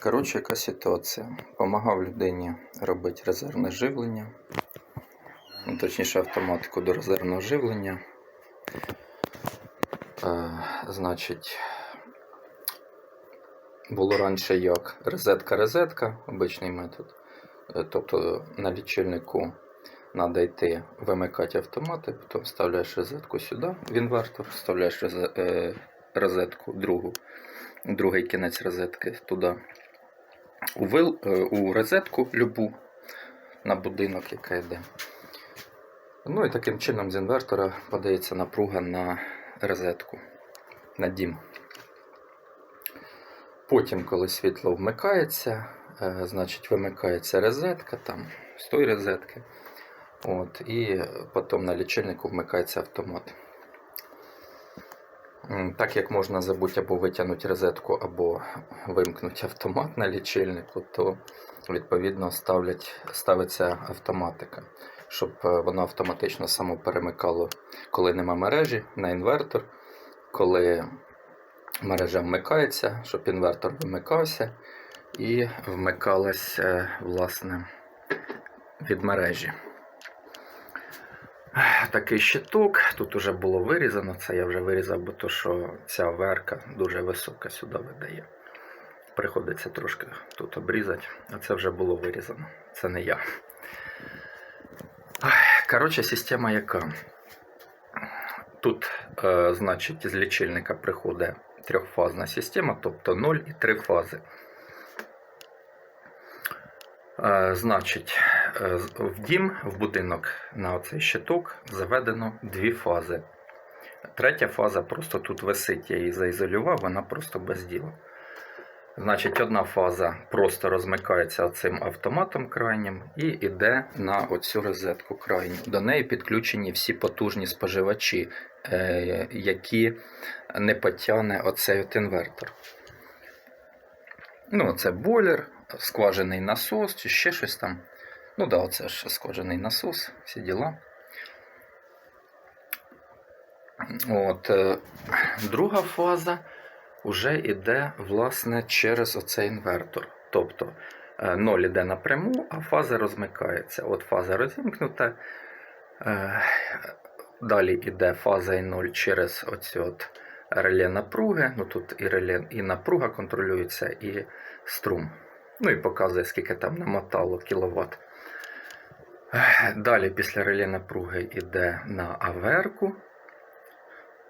Коротше, яка ситуація? Помагав людині робити резервне живлення. Ну, точніше, автоматику до резервного живлення. Е, значить, було раніше як розетка-розетка, обичний метод. Е, Тобто на лічильнику треба йти вимикати автомати, потім вставляєш розетку сюди в інвертор, вставляєш е, розетку другу, другий кінець розетки туди. У, вил, е, у розетку любу на будинок, яка йде. Ну і таким чином з інвертора подається напруга на розетку, на дім. Потім, коли світло вмикається, е, значить вимикається розетка там, з тої розетки. От, і потім на лічильнику вмикається автомат. Так як можна забути або витягнути розетку, або вимкнути автомат на лічильнику, то відповідно ставлять, ставиться автоматика, щоб е, воно автоматично само перемикало, коли нема мережі на інвертор, коли мережа вмикається, щоб інвертор вимикався і вмикалась е, власне від мережі. Такий щиток, тут вже було вирізано, це я вже вирізав, бо то, що ця верка дуже висока сюди видає. Приходиться трошки тут обрізати, а це вже було вирізано. Це не я. Коротше, система яка? Тут, е, значить, з лічильника приходить трьохфазна система, тобто 0 і 3 фази. Е, Значить, в дім, в будинок на оцей щиток заведено дві фази. Третя фаза просто тут висить, я її заізолював, вона просто без діла. Значить, одна фаза просто розмикається цим автоматом крайнім і йде на оцю розетку крайню. До неї підключені всі потужні споживачі, е, які не потягне оцей от інвертор. Ну, це бойлер, скважений насос чи ще щось там. Ну да, оце ж скважений насос, всі діла. От, е, друга фаза вже йде власне через оцей інвертор. Тобто е, 0 йде напряму, а фаза розмикається. От фаза розімкнута. е, Далі йде фаза і 0 через оці от реле напруги. Ну тут і реле, і напруга контролюється, і струм. Ну і показує, скільки там намотало кіловат. Далі після реле напруги йде на аверку.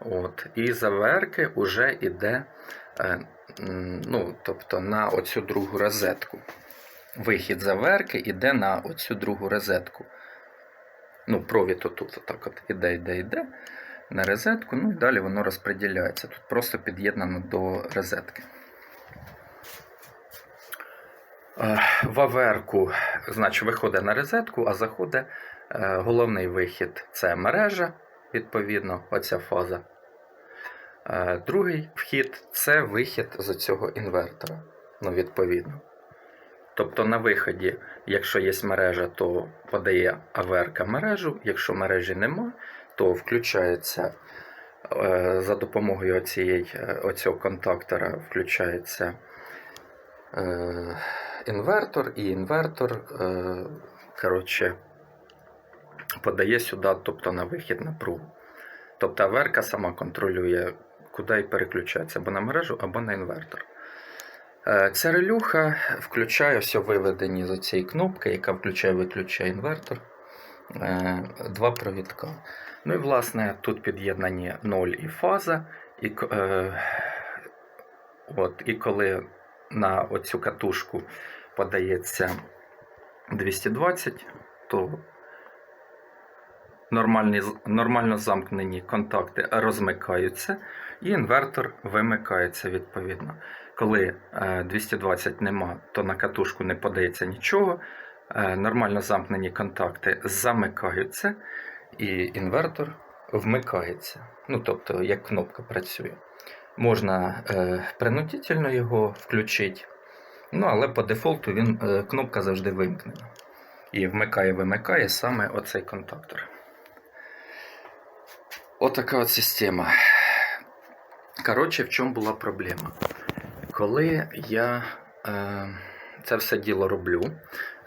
От, і з аверки вже йде е, ну, тобто на оцю другу розетку. Вихід з аверки йде на оцю другу розетку. Ну, провід отут отак от іде, іде, іде на розетку, ну і далі воно розподіляється. Тут просто під'єднано до розетки. Е, В аверку, значить, виходить на розетку, а заходить е, головний вихід це мережа, відповідно, оця фаза. Е, Другий вхід це вихід з цього інвертора. Ну, відповідно. Тобто на виході, якщо є мережа, то подає аверка мережу. Якщо мережі нема, то включається е, за допомогою оцієї, оцього контактора включається інвертор, і інвертор е, коротше, подає сюди, тобто на вихід напругу. Тобто аверка сама контролює, куди і переключається, або на мережу, або на інвертор. Е, Ця релюха включає все виведені з цієї кнопки, яка включає-виключає інвертор. Е, Два провідка. Ну і власне тут під'єднані 0 і фаза. І, е, от, і коли на оцю катушку подається 220, то нормальні, нормально замкнені контакти розмикаються, і інвертор вимикається відповідно. Коли е, 220 нема, то на катушку не подається нічого. Е, Нормально замкнені контакти замикаються, і інвертор вмикається. Ну, тобто, як кнопка працює. Можна е, принудительно його включити, ну, але по дефолту він, е, кнопка завжди вимкнена. І вмикає-вимикає саме оцей контактор. Отака от система. Коротше, в чому була проблема? Коли я е, це все діло роблю.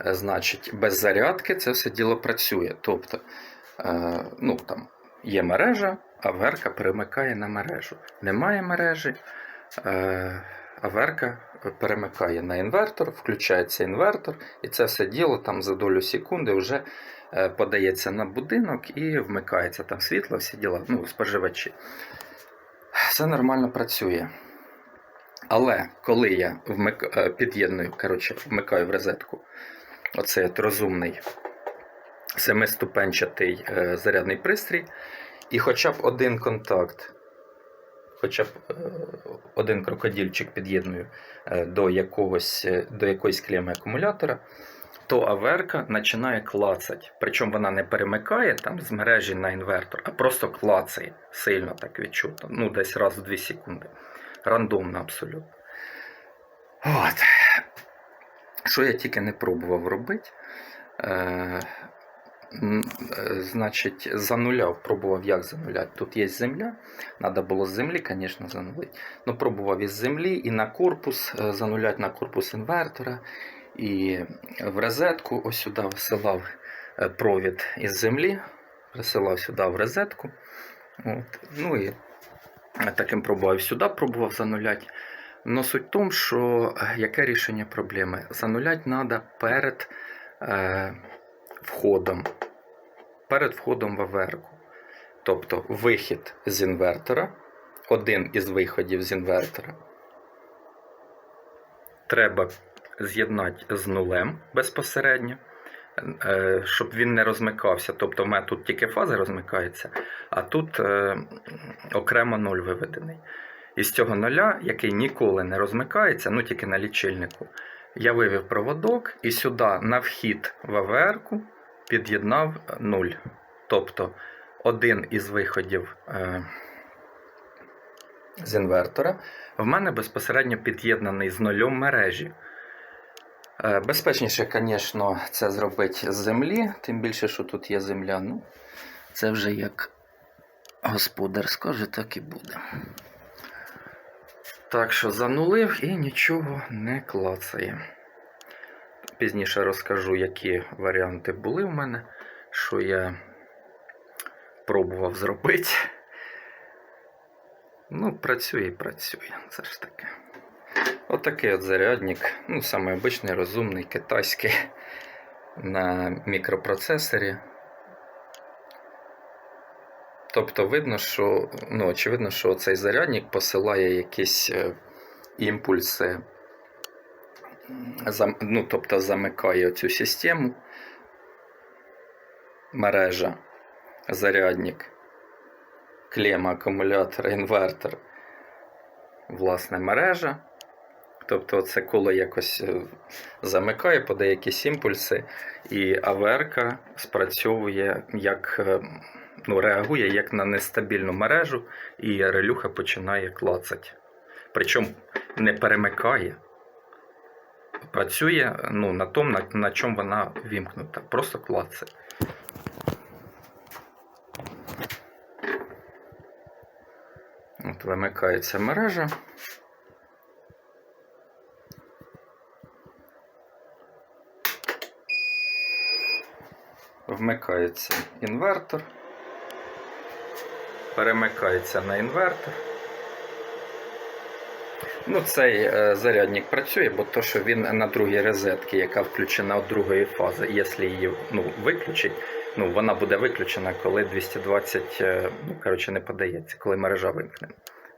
Е, Значить, без зарядки це все діло працює. Тобто, е, ну, там, є мережа, аверка перемикає на мережу. Немає мережі, е, аверка перемикає на інвертор, включається інвертор, і це все діло там за долю секунди вже е, подається на будинок і вмикається там світло, всі діла, ну, споживачі. Все нормально працює. Але коли я вмик... е, під'єдную, коротше, вмикаю в розетку оцей от розумний семиступенчатий е, зарядний пристрій, і хоча б один контакт, хоча б е, один крокодільчик під'єдную е, до, якогось, е, до якоїсь клеми акумулятора, то аверка починає клацати. Причому вона не перемикає там з мережі на інвертор, а просто клацає сильно так відчутно. Ну, десь раз в 2 секунди. Рандомно абсолютно. От. Що я тільки не пробував робити. Е, значить, зануляв, пробував як зануляти. Тут є земля. Треба було з землі, звісно, занулити. Ну, пробував із землі і на корпус е, зануляти на корпус інвертора. І в розетку ось сюди висилав е, провід із землі, присилав сюди в розетку. От. Ну і таким пробував сюди, пробував зануляти. Но суть в тому, що яке рішення проблеми? Зануляти треба перед е, входом. Перед входом в аверку. Тобто вихід з інвертора, один із виходів з інвертора. Треба з'єднати з нулем безпосередньо, е, щоб він не розмикався. Тобто, в мене тут тільки фаза розмикається, а тут е, окремо нуль виведений. І з цього нуля, який ніколи не розмикається, ну тільки на лічильнику, я вивів проводок і сюди на вхід в АВР-ку під'єднав 0. Тобто один із виходів е, з інвертора в мене безпосередньо під'єднаний з нульом мережі. Е, Безпечніше, звісно, це зробити з землі, тим більше, що тут є земля. Ну, це вже як господар скаже, так і буде. Так що занулив і нічого не клацає. Пізніше розкажу, які варіанти були в мене, що я пробував зробити. Ну, працює і працює. Це ж таке. Отакий от зарядник. Ну, самий обичний, розумний, китайський на мікропроцесорі. Тобто видно, що ну, очевидно, що цей зарядник посилає якісь е, імпульси, ну, тобто замикає цю систему, мережа, зарядник, клема, акумулятор, інвертор, власне, мережа. Тобто це коло якось е, замикає, подає якісь імпульси, і аверка спрацьовує як е, ну, реагує як на нестабільну мережу, і релюха починає клацати. Причому не перемикає. Працює ну, на тому, на, на чому вона вімкнута. Просто клацає. От вимикається мережа. Вмикається інвертор перемикається на інвертор. Ну, Цей е, зарядник працює, бо то, що він на другій розетці, яка включена від другої фази. Якщо її ну, виключить, ну, вона буде виключена, коли 220 е, ну, коротше, не подається, коли мережа вимкне.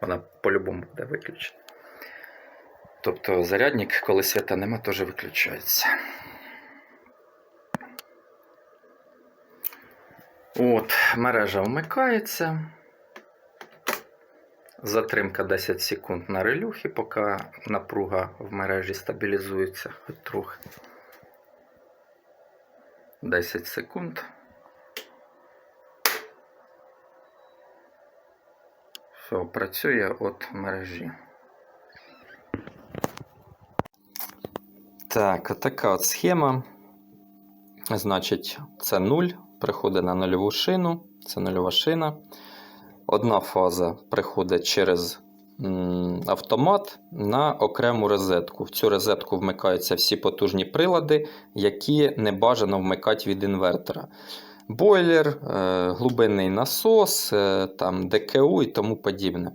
Вона по-любому буде виключена. Тобто зарядник, коли свята нема, теж виключається. От, мережа вмикається. Затримка 10 секунд на релюхі, поки напруга в мережі стабілізується хоч трохи. 10 секунд. Все, працює від мережі. Так, отака от схема. Значить, це 0, приходить на нульову шину, це нульова шина. Одна фаза приходить через автомат на окрему розетку. В цю розетку вмикаються всі потужні прилади, які не бажано вмикати від інвертора. Бойлер, е, глибинний насос, е, там, ДКУ і тому подібне.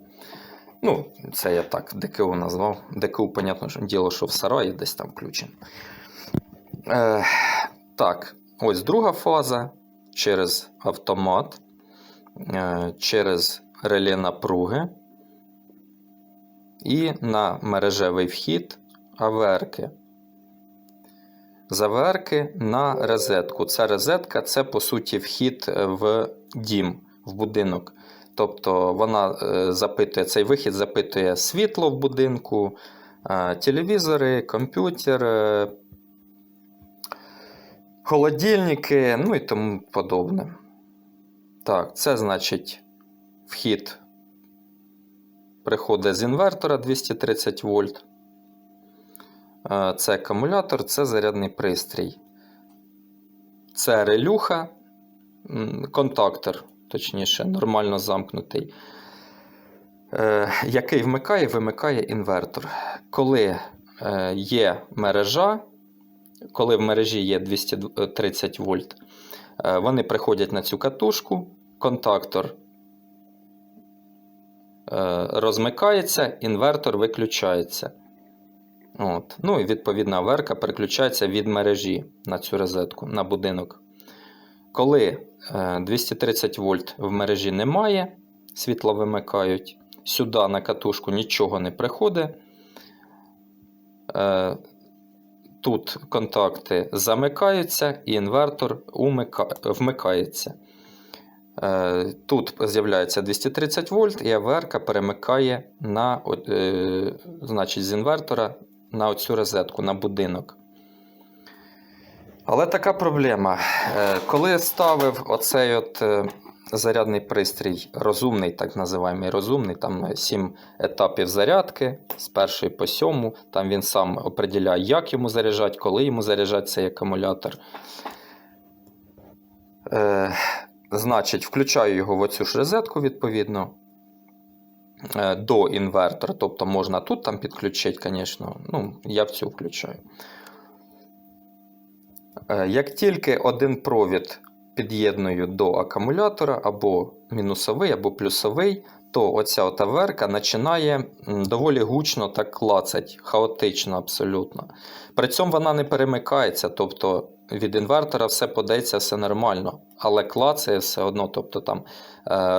Ну, це я так ДКУ назвав. ДКУ, понятно, що діло, що в сараї десь там включено. Е, так, ось друга фаза через автомат, через реле напруги і на мережевий вхід АВРки. З АВРки на розетку. Ця розетка це по суті вхід в дім, в будинок. Тобто вона е, запитує цей вихід, запитує світло в будинку, е, телевізори, комп'ютер, е, холодильники, ну і тому подобне. Так, це значить вхід приходить з інвертора 230 вольт. Е, Це акумулятор, це зарядний пристрій. Це релюха, контактор, точніше, нормально замкнутий, е, який вмикає, вимикає інвертор. Коли е, є мережа, коли в мережі є 230 вольт, вони приходять на цю катушку, контактор е, розмикається, інвертор виключається. От. Ну і відповідна верка переключається від мережі на цю розетку, на будинок. Коли е, 230 вольт в мережі немає, світло вимикають, сюди на катушку нічого не приходить. Тут контакти замикаються і інвертор вмикається. Е, Тут з'являється 230 вольт, і АВР перемикає на, е, значить, з інвертора на оцю розетку, на будинок. Але така проблема. Е, Коли ставив оцей от зарядний пристрій, розумний, так називаємо розумний, там 7 етапів зарядки з першої по сьому, там він сам определяє, як йому заряджати, коли йому заряджати цей акумулятор. Е, Значить, включаю його в оцю ж розетку, відповідно, е, до інвертора. Тобто можна тут там підключити, звісно. Ну, я в цю включаю. Е, Як тільки один провід під'єдную до акумулятора, або мінусовий, або плюсовий, то оця отаверка починає доволі гучно так клацать, хаотично абсолютно. При цьому вона не перемикається, тобто від інвертора все подається, все нормально, але клацає все одно. Тобто там е,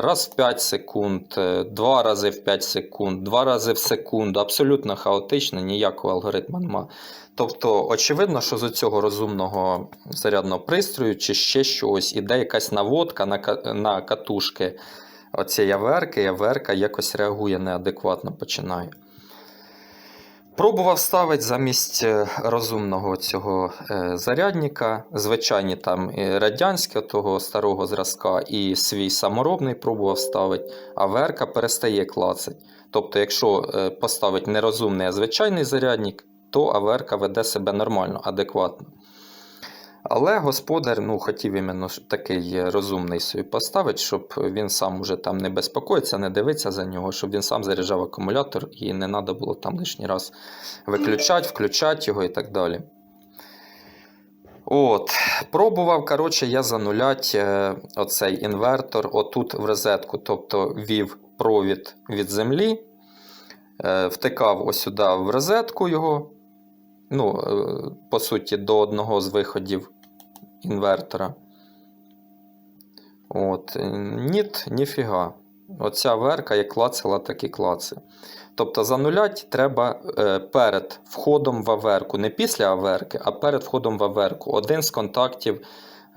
раз в 5 секунд, е, два рази в 5 секунд, два рази в секунду, абсолютно хаотично, ніякого алгоритму нема. Тобто, очевидно, що з цього розумного зарядного пристрою чи ще щось іде якась наводка на, катушки оцієї АВРки, і АВРка якось реагує неадекватно, починає. Пробував ставити замість е, розумного цього е, зарядника, звичайні там радянське того старого зразка і свій саморобний пробував ставити, а верка перестає клацати. Тобто, якщо поставить поставити не а звичайний зарядник, то аверка веде себе нормально, адекватно. Але господар ну, хотів іменно такий розумний собі поставити, щоб він сам уже там не безпокоїться, не дивиться за нього, щоб він сам заряджав акумулятор і не треба було там лишній раз виключати, включати його і так далі. От, Пробував, коротше, я занулять е, оцей інвертор отут в розетку, тобто вів провід від землі, е, втикав ось сюди в розетку його, ну, е, по суті, до одного з виходів інвертора. От, Ніт, ніфіга. Оця верка як клацала, так і клацає. Тобто занулять треба е, перед входом в аверку, не після аверки, а перед входом в аверку. Один з контактів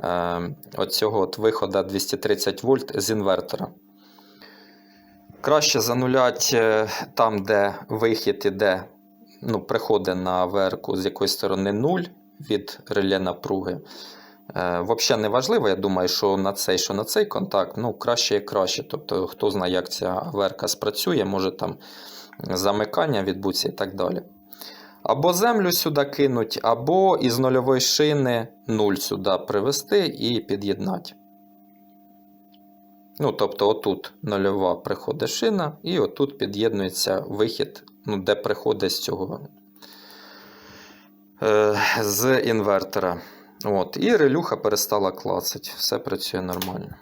е, оцього от виходу 230 вольт з інвертора. Краще занулять е, там, де вихід іде, ну, приходить на аверку з якоїсь сторони 0 від реле напруги. Е, Взагалі не важливо, я думаю, що на цей, що на цей контакт, ну, краще і краще. Тобто, хто знає, як ця верка спрацює, може там замикання відбутися і так далі. Або землю сюди кинуть, або із нульової шини 0 сюди привести і під'єднати. Ну, тобто, отут нульова приходить шина, і отут під'єднується вихід, ну, де приходить з цього е, з інвертора. От, і релюха перестала клацати. Все працює нормально.